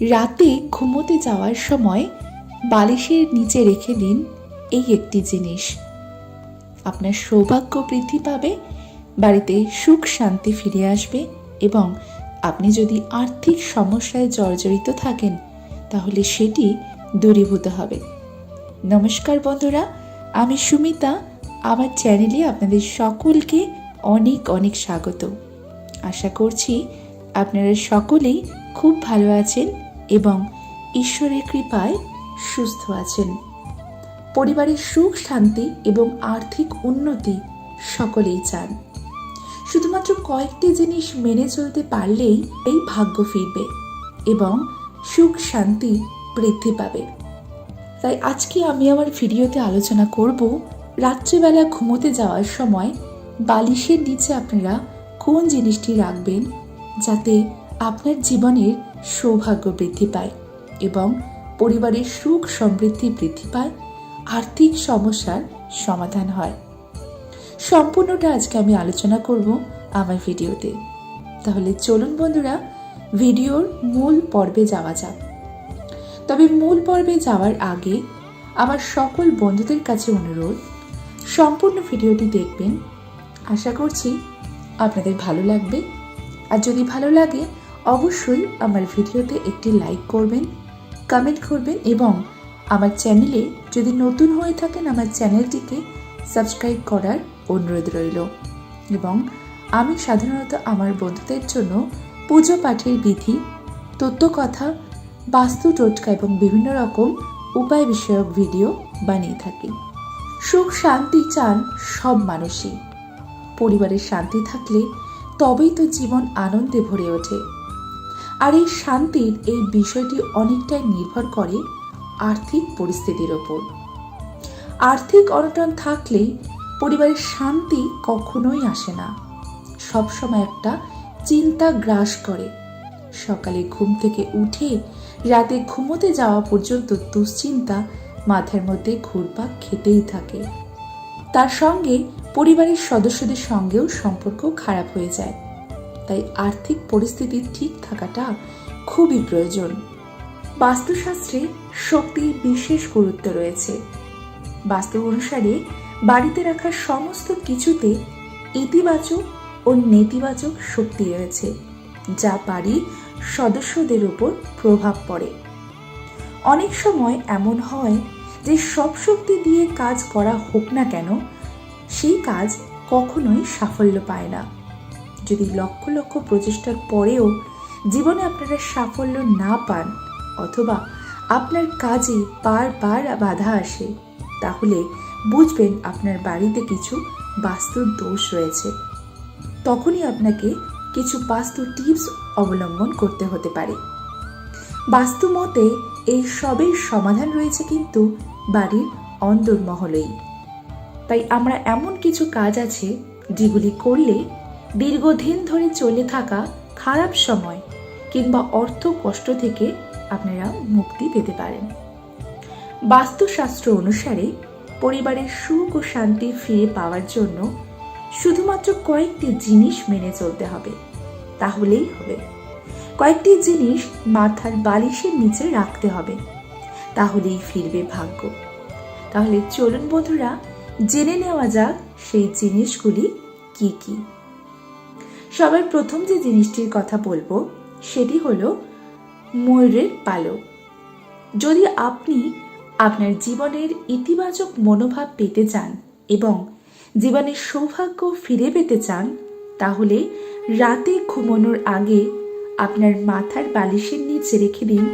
রাতে ঘুমোতে যাওয়ার সময় বালিশের নিচে রেখে দিন এই একটি জিনিস। আপনার সৌভাগ্য বৃদ্ধি পাবে, বাড়িতে সুখ শান্তি ফিরে আসবে এবং আপনি যদি আর্থিক সমস্যায় জর্জরিত থাকেন, তাহলে সেটি দূরীভূত হবে। নমস্কার বন্ধুরা, আমি সুমিতা। আমার চ্যানেলে আপনাদের সকলকে অনেক অনেক স্বাগত। আশা করছি আপনারা সকলেই খুব ভালো আছেন এবং ঈশ্বরের কৃপায় সুস্থ আছেন। পরিবারের সুখ, শান্তি এবং আর্থিক উন্নতি সকলেই চান। শুধুমাত্র কয়েকটি জিনিস মেনে চলতে পারলেই এই ভাগ্য ফিরবে এবং সুখ, শান্তি বৃদ্ধি পাবে। তাই আজকে আমি আমার ভিডিওতে আলোচনা করব, রাত্রিবেলা ঘুমোতে যাওয়ার সময় বালিশের নিচে আপনারা কোন জিনিসটি রাখবেন যাতে আপনার জীবনের সৌভাগ্য বৃদ্ধি পায় এবং পরিবারের সুখ সমৃদ্ধি বৃদ্ধি পায়, আর্থিক সমস্যার সমাধান হয়। সম্পূর্ণটা আজকে আমি আলোচনা করব আমার ভিডিওতে। তাহলে চলুন বন্ধুরা, ভিডিওর মূল পর্বে যাওয়া যাক। তবে মূল পর্বে যাওয়ার আগে আমার সকল বন্ধুদের কাছে অনুরোধ, সম্পূর্ণ ভিডিওটি দেখবেন। আশা করছি আপনাদের ভালো লাগবে। আর যদি ভালো লাগে অবশ্যই আমার ভিডিওতে একটি লাইক করবেন কমেন্ট করবেন এবং আমার চ্যানেলে যদি নতুন হয়ে থাকেন, আমার চ্যানেলটিকে সাবস্ক্রাইব করার অনুরোধ রইল। এবং আমি সাধারণত আমার বন্ধুদের জন্য পুজো পাঠের বিধি তত্ত্বকথা বাস্তু টোটকা এবং বিভিন্ন রকম উপায় বিষয়ক ভিডিও বানিয়ে থাকি। সুখ, শান্তি চান সব মানুষই। পরিবারের শান্তি থাকলে তবেই তো জীবন আনন্দে ভরে ওঠে। আর এই শান্তির এই বিষয়টি অনেকটাই নির্ভর করে আর্থিক পরিস্থিতির ওপর। আর্থিক অনটন থাকলে পরিবারের শান্তি কখনোই আসে না। সবসময় একটা চিন্তা গ্রাস করে। সকালে ঘুম থেকে উঠে রাতে ঘুমোতে যাওয়া পর্যন্ত দুশ্চিন্তা মাথার মধ্যে ঘুরপাক খেতেই থাকে। তার সঙ্গে পরিবারের সদস্যদের সঙ্গেও সম্পর্ক খারাপ হয়ে যায়। তাই আর্থিক পরিস্থিতি ঠিক থাকাটা খুবই প্রয়োজন। বাস্তুশাস্ত্রে শক্তির বিশেষ গুরুত্ব রয়েছে। বাস্তু অনুসারে বাড়িতে রাখা সমস্ত কিছুতে ইতিবাচক ও নেতিবাচক শক্তি রয়েছে, যা বাড়ির সদস্যদের উপর প্রভাব পড়ে। অনেক সময় এমন হয় যে সব শক্তি দিয়ে কাজ করা হোক না কেন, সেই কাজ কখনোই সাফল্য পায় না। যদি লক্ষ লক্ষ প্রচেষ্টার পরেও জীবনে আপনারা সাফল্য না পান অথবা আপনার কাজে বারবার বাধা আসে, তাহলে বুঝবেন আপনার বাড়িতে কিছু বাস্তুর দোষ রয়েছে। তখনই আপনাকে কিছু বাস্তু টিপস অবলম্বন করতে হতে পারে। বাস্তু মতে, এই সবের সমাধান রয়েছে কিন্তু বাড়ির অন্দরমহলেই তাই আমরা এমন কিছু কাজ আছে যেগুলি করলে দীর্ঘদিন ধরে চলে থাকা খারাপ সময় কিংবা অর্থ কষ্ট থেকে আপনারা মুক্তি পেতে পারেন। বাস্তুশাস্ত্র অনুসারে পরিবারের সুখ ও শান্তি ফিরে পাওয়ার জন্য শুধুমাত্র কয়েকটি জিনিস মেনে চলতে হবে, তাহলেই হবে। কয়েকটি জিনিস মাথার বালিশের নিচে রাখতে হবে, তাহলেই ফিরবে ভাগ্য। তাহলে চলুন বন্ধুরা, জেনে নেওয়া যাক সেই জিনিসগুলি কি কি। সবার প্রথম যে জিনিসটির কথা বলব, সেটি হলো ময়ূরের পালক। যদি আপনি আপনার জীবনের ইতিবাচক মনোভাব পেতে চান এবং জীবনের সৌভাগ্য ফিরে পেতে চান, তাহলে রাতে ঘুমানোর আগে আপনার মাথার বালিশের নিচে রেখে দিন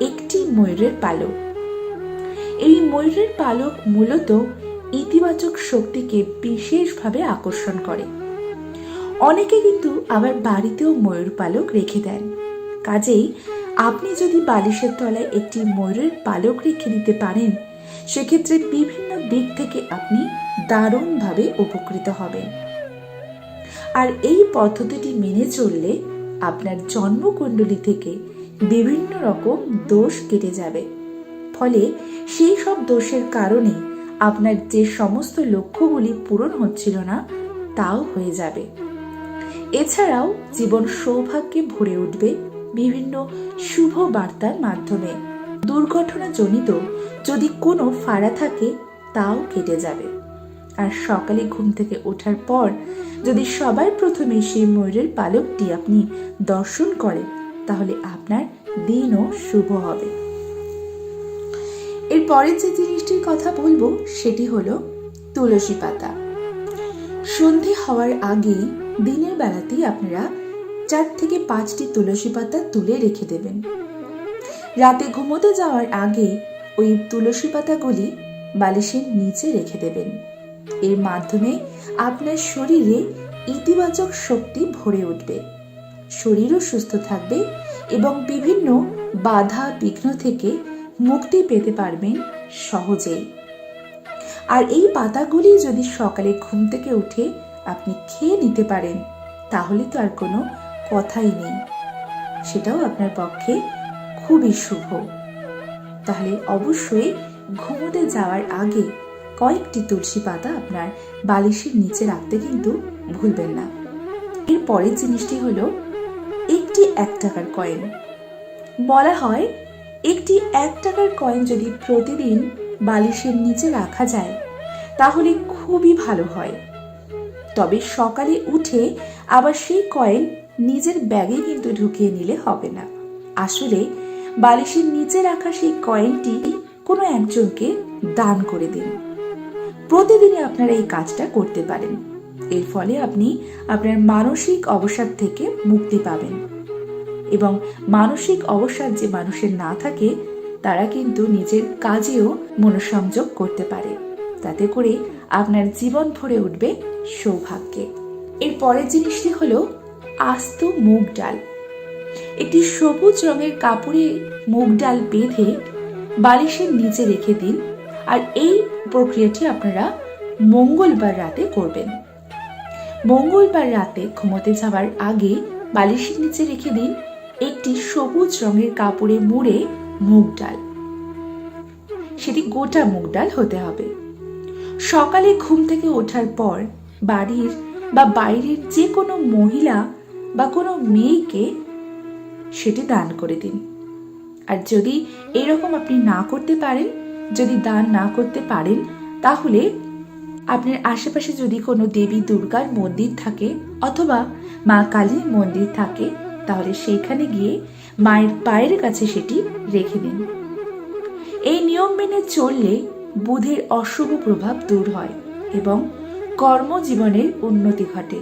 একটি ময়ূরের পালক। এই ময়ূরের পালক মূলত ইতিবাচক শক্তিকে বিশেষভাবে আকর্ষণ করে। অনেকে কিন্তু আবার বাড়িতেও ময়ূর পালক রেখে দেন। কাজেই আপনি যদি বালিশের তলায় একটি ময়ূরের পালক রেখে দিতে পারেন, সেক্ষেত্রে বিভিন্ন দিক থেকে আপনি দারুণভাবে উপকৃত হবেন। আর এই পদ্ধতিটি মেনে চললে আপনার জন্মকুণ্ডলী থেকে বিভিন্ন রকম দোষ কেটে যাবে। ফলে সেই সব দোষের কারণে আপনার যে সমস্ত লক্ষ্যগুলি পূরণ হচ্ছিল না, তাও হয়ে যাবে। এছাড়াও জীবন সৌভাগ্যে ভরে উঠবে বিভিন্ন শুভ বার্তার মাধ্যমে। দুর্ঘটনাজনিত যদি কোনো ফাড়া থাকে, তাও কেটে যাবে। আর সকালে ঘুম থেকে ওঠার পর যদি সবার প্রথমে সেই ময়ূরের পালকটি আপনি দর্শন করেন, তাহলে আপনার দিনও শুভ হবে। এর পরের যে জিনিসটির কথা বলব, সেটি হলো তুলসী পাতা। সন্ধে হওয়ার আগেই দিনের বেলাতেই আপনারা চার থেকে পাঁচটি তুলসী পাতা তুলে রেখে দেবেন। রাতে ঘুমোতে যাওয়ার আগে ওই তুলসী পাতাগুলি বালিশের নিচে রেখে দেবেন। এর মাধ্যমে আপনার শরীরে ইতিবাচক শক্তি ভরে উঠবে। শরীরও সুস্থ থাকবে এবং বিভিন্ন বাধা বিঘ্ন থেকে মুক্তি পেতে পারবেন সহজেই। আর এই পাতাগুলি যদি সকালে ঘুম থেকে উঠে আপনি খেয়ে নিতে পারেন, তাহলে তো আর কোনো কথাই নেই। সেটাও আপনার পক্ষে খুবই শুভ। তাহলে অবশ্যই ঘুমোতে যাওয়ার আগে কয়েকটি তুলসী পাতা আপনার বালিশের নিচে রাখতে কিন্তু ভুলবেন না। এর পরের জিনিসটি হলো একটি এক টাকার কয়েন বলা হয় একটি এক টাকার কয়েন যদি প্রতিদিন বালিশের নিচে রাখা যায়, তাহলে খুবই ভালো হয়। তবে সকালে উঠে আবার সেই কয়েন নিজের ব্যাগে কিন্তু ঢুকিয়ে নিলে হবে না। আসলে বালিশের নিচে রাখা সেই কয়েনটি কোনো একজনকে দান করে দিন। প্রতিদিনই আপনারা এই কাজটা করতে পারেন। এর ফলে আপনি আপনার মানসিক অবসাদ থেকে মুক্তি পাবেন। এবং মানসিক অবসাদ যে মানুষের না থাকে তারা কিন্তু নিজের কাজেও মনোসংযোগ করতে পারে। তাতে করে আপনার জীবন ভরে উঠবে সৌভাগ্যে। এর পরের জিনিসটি হলো আস্ত মুগ ডাল। একটি সবুজ রঙের কাপড়ে মুগ ডাল বেঁধে বালিশের নিচে রেখে দিন আর এই প্রক্রিয়াটি আপনারা মঙ্গলবার রাতে করবেন। মঙ্গলবার রাতে ঘুমোতে যাওয়ার আগে বালিশের নিচে রেখে দিন একটি সবুজ রঙের কাপড়ে মুড়ে মুগ ডাল। সেটি গোটা মুগ ডাল হতে হবে। সকালে ঘুম থেকে ওঠার পর বাড়ির বা বাইরের যে কোনো মহিলা বা কোনো মেয়েকে সেটি দান করে দিন। আর যদি এরকম আপনি না করতে পারেন, যদি দান না করতে পারেন, তাহলে আপনার আশেপাশে যদি কোনো দেবী দুর্গার মন্দির থাকে অথবা মা কালীর মন্দির থাকে, তাহলে সেইখানে গিয়ে মায়ের পায়ের কাছে সেটি রেখে দিন। এই নিয়ম মেনে চললে বুধের অশুভ প্রভাব দূর হয় এবং কর্মজীবনের উন্নতি ঘটে।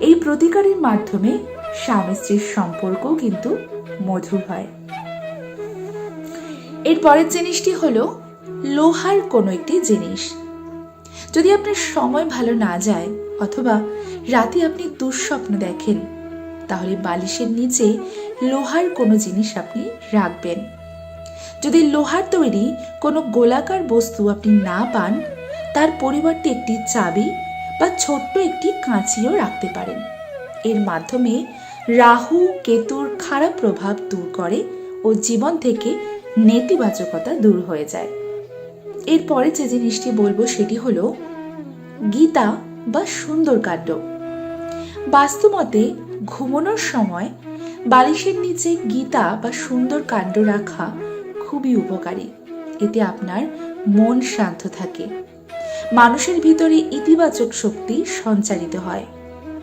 এই প্রতিকারের মাধ্যমে স্বামী স্ত্রীর সম্পর্কও কিন্তু মধুর হয়। এর পরের জিনিসটি হলো লোহার কোনো একটি জিনিস। যদি আপনার সময় ভালো না যায় অথবা রাতে আপনি দুঃস্বপ্ন দেখেন তাহলে বালিশের নিচে লোহার কোনো জিনিস আপনি রাখবেন। যদি লোহার তৈরি কোনো গোলাকার বস্তু আপনি না পান, তার পরিবর্তে একটি চাবি বা ছোট্ট একটি কাঁচিও রাখতে পারেন। এর মাধ্যমে রাহু, কেতুর খারাপ প্রভাব দূর করে ও জীবন থেকে নেতিবাচকতা দূর হয়ে যায়। এরপরে যে জিনিসটি বলব সেটি হলো গীতা বা সুন্দরকাণ্ড বাস্তুমতে ঘুমানোর সময় বালিশের নিচে গীতা বা সুন্দর কাণ্ড রাখা খুবই উপকারী। এতে আপনার মন শান্ত থাকে। মানুষের ভিতরে ইতিবাচক শক্তি সঞ্চারিত হয়।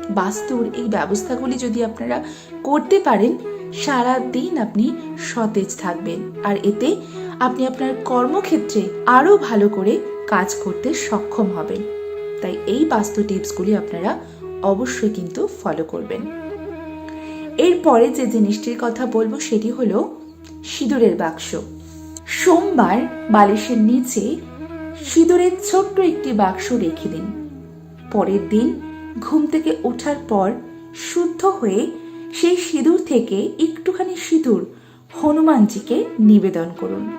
বাস্তুর এই ব্যবস্থাগুলি যদি আপনারা করতে পারেন সারা দিন আপনি সতেজ থাকবেন। আর এতে আপনি আপনার কর্মক্ষেত্রে আরও ভালো করে কাজ করতে সক্ষম হবেন। তাই এই বাস্তু টিপসগুলি আপনারা অবশ্যই কিন্তু ফলো করবেন। এরপরে যে জিনিসটির কথা বলব সেটি হলো সিঁদুরের বাক্স। সোমবার বালিশের নিচে সিঁদুরের ছোট্ট একটি বাক্স রেখে দিন। পরের দিন ঘুম থেকে ওঠার পর শুদ্ধ হয়ে সেই সিঁদুর থেকে একটুখানি সিঁদুর হনুমানজিকে নিবেদন করুন।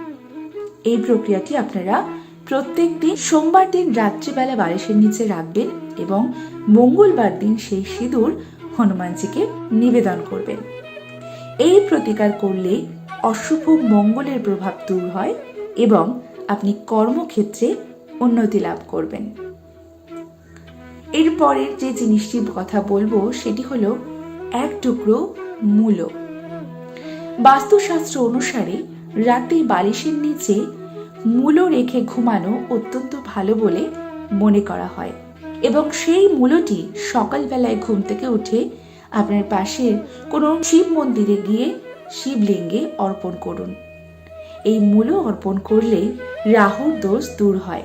এই প্রক্রিয়াটি আপনারা প্রত্যেক দিন সোমবার দিন রাত্রিবেলা বালিশের নিচে রাখবেন এবং মঙ্গলবার দিন সেই সিঁদুর হনুমানজিকে নিবেদন করবেন। এই প্রতিকার করলে অশুভ মঙ্গলের প্রভাব দূর হয় এবং আপনি কর্মক্ষেত্রে উন্নতি লাভ করবেন। এরপরের যে জিনিসটির কথা বলব, সেটি হলো এক টুকরো মূলো। বাস্তুশাস্ত্র অনুসারে রাতে বালিশের নিচে মূলো রেখে ঘুমানো অত্যন্ত ভালো বলে মনে করা হয়। এবং সেই মূলটি সকালবেলায় ঘুম থেকে উঠে আপনার পাশের কোনো শিব মন্দিরে গিয়ে শিবলিঙ্গে অর্পণ করুন। এই মূলো অর্পণ করলে রাহুর দোষ দূর হয়।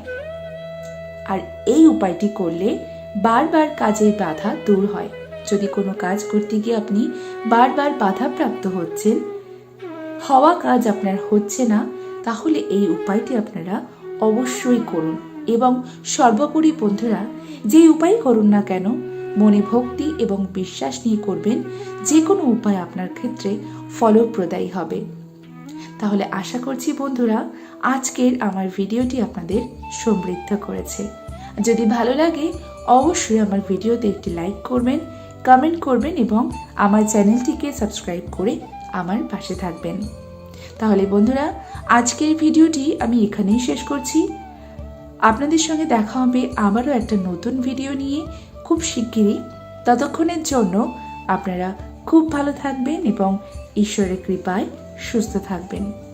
আর এই উপায়টি করলে বারবার কাজের বাধা দূর হয়। যদি কোনো কাজ করতে গিয়ে আপনি বারবার বাধাপ্রাপ্ত হচ্ছেন, হওয়া কাজ আপনার হচ্ছে না, তাহলে এই উপায়টি আপনারা অবশ্যই করুন। এবং সর্বোপরি বন্ধুরা যে উপায় করুন না কেন, মনে ভক্তি এবং বিশ্বাস নিয়ে করবেন যে কোনো উপায় আপনার ক্ষেত্রে ফলপ্রদায়ী হবে। তাহলে আশা করছি বন্ধুরা, আজকের আমার ভিডিওটি আপনাদের সমৃদ্ধ করেছে। যদি ভালো লাগে, অবশ্যই আমার ভিডিওতে একটি লাইক করবেন, কমেন্ট করবেন এবং আমার চ্যানেলটিকে সাবস্ক্রাইব করে আমার পাশে থাকবেন। তাহলে বন্ধুরা, আজকের ভিডিওটি আমি এখানেই শেষ করছি। আপনাদের সঙ্গে দেখা হবে আবারও একটা নতুন ভিডিও নিয়ে খুব শিগগিরই। ততক্ষণের জন্য আপনারা খুব ভালো থাকবেন এবং ঈশ্বরের কৃপায় সুস্থ থাকবেন।